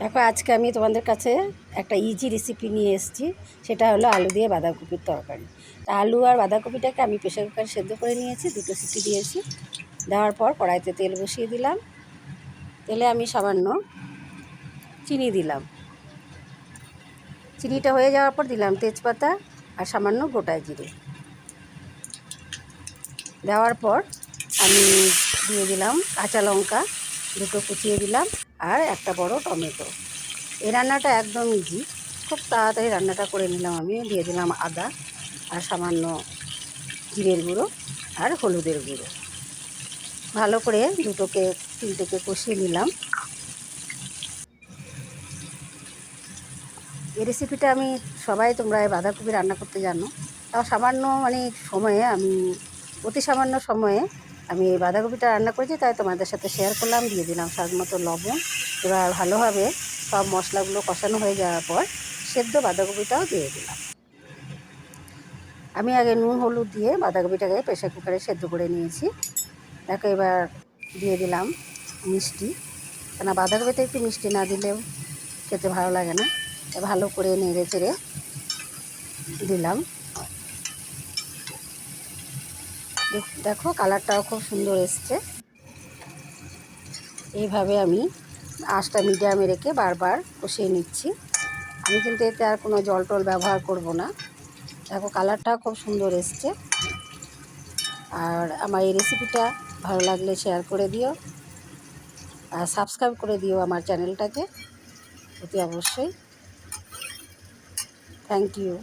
দেখো আজকে আমি তোমাদের কাছে একটা ইজি রেসিপি নিয়ে এসেছি। সেটা হলো আলু দিয়ে বাঁধাকপির তরকারি। তা আলু আর বাঁধাকপিটাকে আমি প্রেশার কুকারে সেদ্ধ করে নিয়েছি, দুটো সিটি দিয়েছি। দেওয়ার পর কড়াইতে তেল বসিয়ে দিলাম। তেলে আমি সামান্য চিনি দিলাম। চিনিটা হয়ে যাওয়ার পর দিলাম তেজপাতা আর সামান্য গোটা জিরে। দেওয়ার পর আমি দিয়ে দিলাম কাঁচা লঙ্কা। দুটো কুচিয়ে দিলাম আর একটা বড় টমেটো। এই রান্নাটা একদম ইজি খুব তাড়াতাড়ি রান্নাটা করে নিলাম আমি, দিয়ে দিলাম আদা আর সামান্য জিরের গুঁড়ো আর হলুদের গুঁড়ো। ভালো করে দুটোকে, তিনটেকে কষিয়ে নিলাম। এই রেসিপিটা আমি সবাই তোমরা এই বাঁধাকপি রান্না করতে জানো। তাও সামান্য মানে সময়ে আমি, অতি সামান্য সময়ে আমি এই বাঁধাকপিটা রান্না করেছি, তাই তোমাদের সাথে শেয়ার করলাম, দিয়ে দিলাম স্বাদ মতো লবণ। এবার ভালোভাবে সব মশলাগুলো কষানো হয়ে যাওয়ার পর সেদ্ধ বাঁধাকপিটাও দিয়ে দিলাম। আমি আগে নুন, হলুদ দিয়ে বাঁধাকপিটাকে প্রেশার কুকারে সেদ্ধ করে নিয়েছি। দেখো এবার দিয়ে দিলাম মিষ্টি। কেন বাঁধাকপিতে একটু মিষ্টি না দিলেও খেতে ভালো লাগে না। ভালো করে নেড়ে চেড়ে দিলাম। দেখ- কালারটাও খুব সুন্দর এসছে। এইভাবে আমি আঁচটা মিডিয়ামে রেখে বারবার কষিয়ে নিচ্ছি। আমি কিন্তু এতে আর কোনো জল টল ব্যবহার করব না। দেখো, কালারটাও খুব সুন্দর এসছে। আর আমার এই রেসিপিটা ভালো লাগলে শেয়ার করে দিও। আর সাবস্ক্রাইব করে দিও আমার চ্যানেলটাকে অতি অবশ্যই। Thank you.